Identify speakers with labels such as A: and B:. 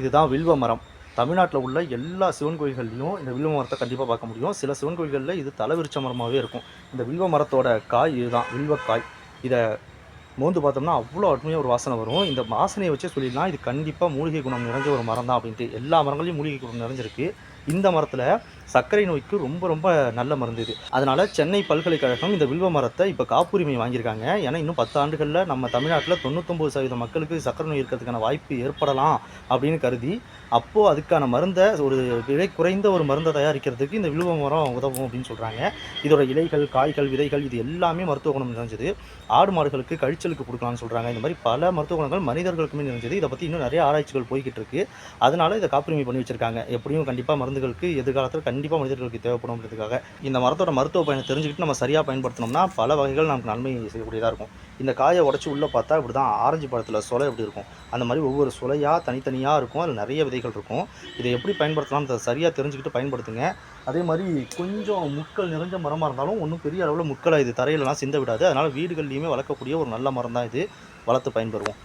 A: இதுதான் வில்வ மரம். தமிழ்நாட்டில் உள்ள எல்லா சிவன் கோயில்கள்லையும் இந்த வில்வ மரத்தை கண்டிப்பாக பார்க்க முடியும். சில சிவன் கோயில்களில் இது தலைவிருச்ச மரமாகவே இருக்கும். இந்த வில்வ மரத்தோட காய் இதுதான் வில்வக்காய். இதை மோந்து பார்த்தோம்னா அவ்வளோ அருமையாக ஒரு வாசனை வரும். இந்த வாசனையை வச்சே சொல்லிடலாம். இது கண்டிப்பாக மூலிகை குணம் நிறைஞ்ச ஒரு மரம் தான் அப்படின்ட்டு. எல்லா மரங்களையும் மூலிகை குணம் நிறைஞ்சிருக்கு. இந்த மரத்தில் சர்க்கரை நோய்க்கு ரொம்ப ரொம்ப நல்ல மருந்து இது. அதனால் சென்னை பல்கலைக்கழகம் இந்த வில்வ மரத்தை இப்போ காப்புரிமை வாங்கியிருக்காங்க. ஏன்னா இன்னும் பத்து ஆண்டுகளில் நம்ம தமிழ்நாட்டில் தொண்ணூத்தொம்பது சதவீத மக்களுக்கு சர்க்கரை நோய் இருக்கிறதுக்கான வாய்ப்பு ஏற்படலாம் அப்படின்னு கருதி அப்போது அதுக்கான மருந்தை ஒரு விலை குறைந்த ஒரு மருந்தை தயாரிக்கிறதுக்கு இந்த வில்வ மரம் உதவும் அப்படின்னு சொல்கிறாங்க இதோட இலைகள் காய்கள் விதைகள் இது எல்லாமே மருத்துவ குணம் நிறைஞ்சது. ஆடு மாடுகளுக்கு கழிச்சலுக்கு கொடுக்கலாம்னு சொல்கிறாங்க இந்த மாதிரி பல மருத்துவ குணங்கள் மனிதர்களுக்குமே நிறைஞ்சது. இதை பற்றி இன்னும் நிறைய ஆராய்ச்சிகள் போய்கிட்டு இருக்கு. அதனால இதை காப்புரிமை பண்ணி வச்சிருக்காங்க. எப்படியும் கண்டிப்பாக மருந்து மருந்துகளுக்கு எதிர்காலத்தில் கண்டிப்பாக மனிதர்களுக்கு தேவைப்படும் அப்படின்றதுக்காக இந்த மரத்தோட மருத்துவ பயனை தெரிஞ்சுக்கிட்டு நம்ம சரியாக பயன்படுத்தினோம்னா பல வகைகள் நமக்கு நன்மை செய்யக்கூடியதாக இருக்கும். இந்த காயை உடச்சி உள்ளே பார்த்தா இப்படி தான் ஆரஞ்சு பழத்தில் சொலை எப்படி இருக்கும்? அந்த மாதிரி ஒவ்வொரு சுலையாக தனித்தனியாக இருக்கும். அதில் நிறைய விதைகள் இருக்கும். இதை எப்படி பயன்படுத்தலாம்னு சரியாக தெரிஞ்சுக்கிட்டு பயன்படுத்துங்க. அதே மாதிரி கொஞ்சம் முட்கள் நிறைஞ்ச மரமாக இருந்தாலும் ஒன்றும் பெரிய அளவில் முட்களை இது தரையிலலாம் சிந்த விடாது. அதனால் வீடுகள்லையுமே வளர்க்கக்கூடிய ஒரு நல்ல மரம் தான் இது. வளர்த்து பயன்பெறுவோம்.